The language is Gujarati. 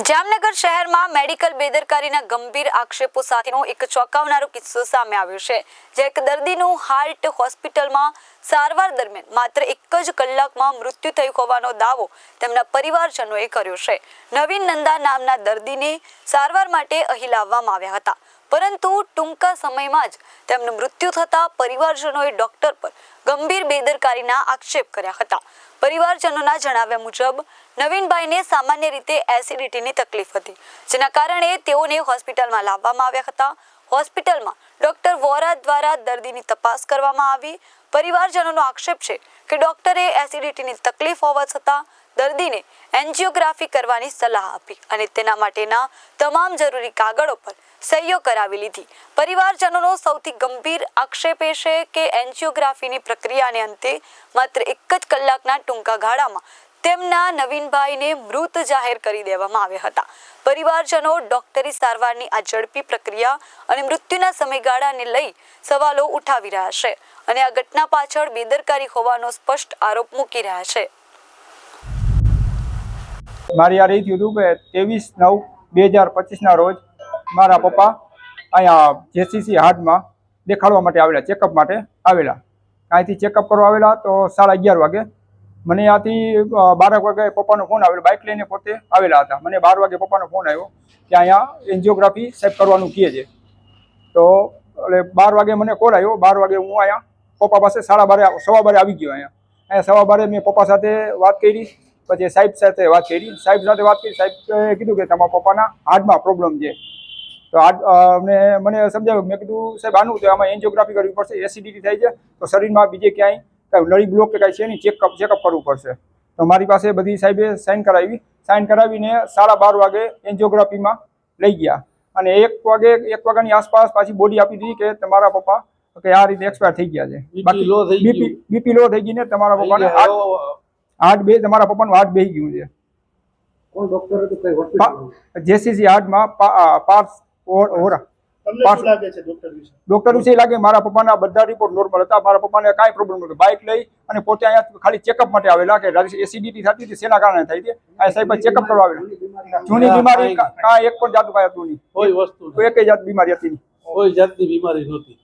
જામનગર શહેરમાં મેડિકલ બેદરકારીના ગંભીર આક્ષેપો સાથેનો એક ચોંકાવનારો કિસ્સો સામે આવ્યો છે જે એક દર્દીનું હાર્ટ હોસ્પિટલમાં સારવાર દરમિયાન માત્ર એક જ કલાકમાં મૃત્યુ થયું હોવાનો દાવો તેમના પરિવારજનોએ કર્યો છે. નવીન નંદા નામના દર્દીને સારવાર માટે અહીં લાવવામાં આવ્યા હતા. પરંતુ ટૂંકા સમયમાં જ તેમનું મૃત્યુ થતાં પરિવારજનોએ ડોક્ટર પર ગંભીર બેદરકારીના આક્ષેપ કર્યા હતા. પરિવારજનોના જણાવ્યા મુજબ, નવીનભાઈને સામાન્ય રીતે એસિડિટીની તકલીફ હતી, જેના કારણે તેઓને હોસ્પિટલમાં લાવવામાં આવ્યા હતા. હોસ્પિટલમાં ડોક્ટર વોરા દ્વારા દર્દીની તપાસ કરવામાં આવી. પરિવારજનોનો આક્ષેપ છે કે ડોક્ટરે એસિડિટીની તકલીફ હોવા છતાં દર્દીને એન્જિયોગ્રાફી કરવાની સલાહ આપી અને તેના માટેના તમામ જરૂરી કાગળો પર સહીઓ કરાવી લીધી. પરિવારજનોનો સૌથી ગંભીર આક્ષેપ એ છે કે એન્જિયોગ્રાફીની પ્રક્રિયાને અંતે માત્ર એક જ કલાકના ટૂંકા ગાળામાં તેમના નવીનભાઈને મૃત જાહેર કરી દેવામાં આવ્યા હતા. પરિવારજનો ડોક્ટરી સારવારની આ ઝડપી પ્રક્રિયા અને મૃત્યુના સમયગાળાને લઈ સવાલો ઉઠાવી રહ્યા છે અને આ ઘટના પાછળ બેદરકારી હોવાનો સ્પષ્ટ આરોપ મૂકી રહ્યા છે. મારી આ રહી થયું હતું કે ત્રેવીસ નવ બે હજાર પચીસના રોજ મારા પપ્પા અહીંયા જેસીસી હાર્ટમાં દેખાડવા માટે આવેલા ચેકઅપ માટે આવેલા. અહીંથી ચેકઅપ કરવા આવેલા તો સાડા અગિયાર વાગે મને ત્યાંથી બાર બારક વાગે પપ્પાનો ફોન આવેલો. બાઇક લઈને પોતે આવેલા હતા. મને બાર વાગે પપ્પાનો ફોન આવ્યો કે અહીંયા એન્જિયોગ્રાફી સાહેબ કરવાનું કહે છે. તો, એટલે બાર વાગે મને કોલ આવ્યો. બાર વાગે હું અહીંયા પપ્પા પાસે સાડા બારે, સવા બારે આવી ગયો અહીંયા. અહીંયા સવા બારે મેં પપ્પા સાથે વાત કરી. પછી સાહેબ સાથે વાત કરી. સાહેબ સાથે વાત કરી. સાહેબ કીધું કે તમારા પપ્પાના હાર્ટમાં પ્રોબ્લેમ છે. તો અમને, મને સમજાવ્યું. મેં કીધું, સાહેબ, આનું તો આમાં એન્જિયોગ્રાફી કરવી પડશે. એસિડિટી થાય છે. તો શરીરમાં બીજે ક્યાંય કાંઈ નળી બ્લોક કે કાંઈ છે નહીં ચેકઅપ ચેકઅપ કરવું પડશે. તો મારી પાસે બધી સાહેબે સાઇન કરાવી. સાઇન કરાવીને સાડા બાર વાગે એન્જિયોગ્રાફીમાં લઈ ગયા. અને એક વાગે એક વાગ્યાની આસપાસ પાછી બોડી આપી દીધી કે તમારા પપ્પા કે આ રીતે એક્સપાયર થઈ ગયા છે. બીપી બીપી લો થઈ ગઈ ને તમારા પપ્પાને હાર્ટ બે તમારા પપ્પાનું હાર્ટ બેહી ગયું છે. કોણ ડોક્ટર હતું? કઈ હોસ્પિટલ જેસીસી હાર્ટમાં પા- અ, પાર્થ ઓર- ડોક્ટર વિશે? લાગે મારા પપ્પાના બધા રિપોર્ટ નોર્મલ હતા. મારા પપ્પાને કાંઈ પ્રોબ્લેમ નહોતો. બાઇક લઈ અને પોતે અહીંયા ખાલી ચેકઅપ માટે આવેલા કે એસિડિટી થતી હતી શેના કારણે થઈ હતી આ સાહેબ ચેકઅપ કરવા આવેલા. જૂની બીમારી કા- કાંઈ એક પણ જાતનું કાંઈ હતું નહીં. કોઈ વસ્તુ એક જાત બીમારી હતી નહીં. કોઈ જાતની બીમારી નહોતી.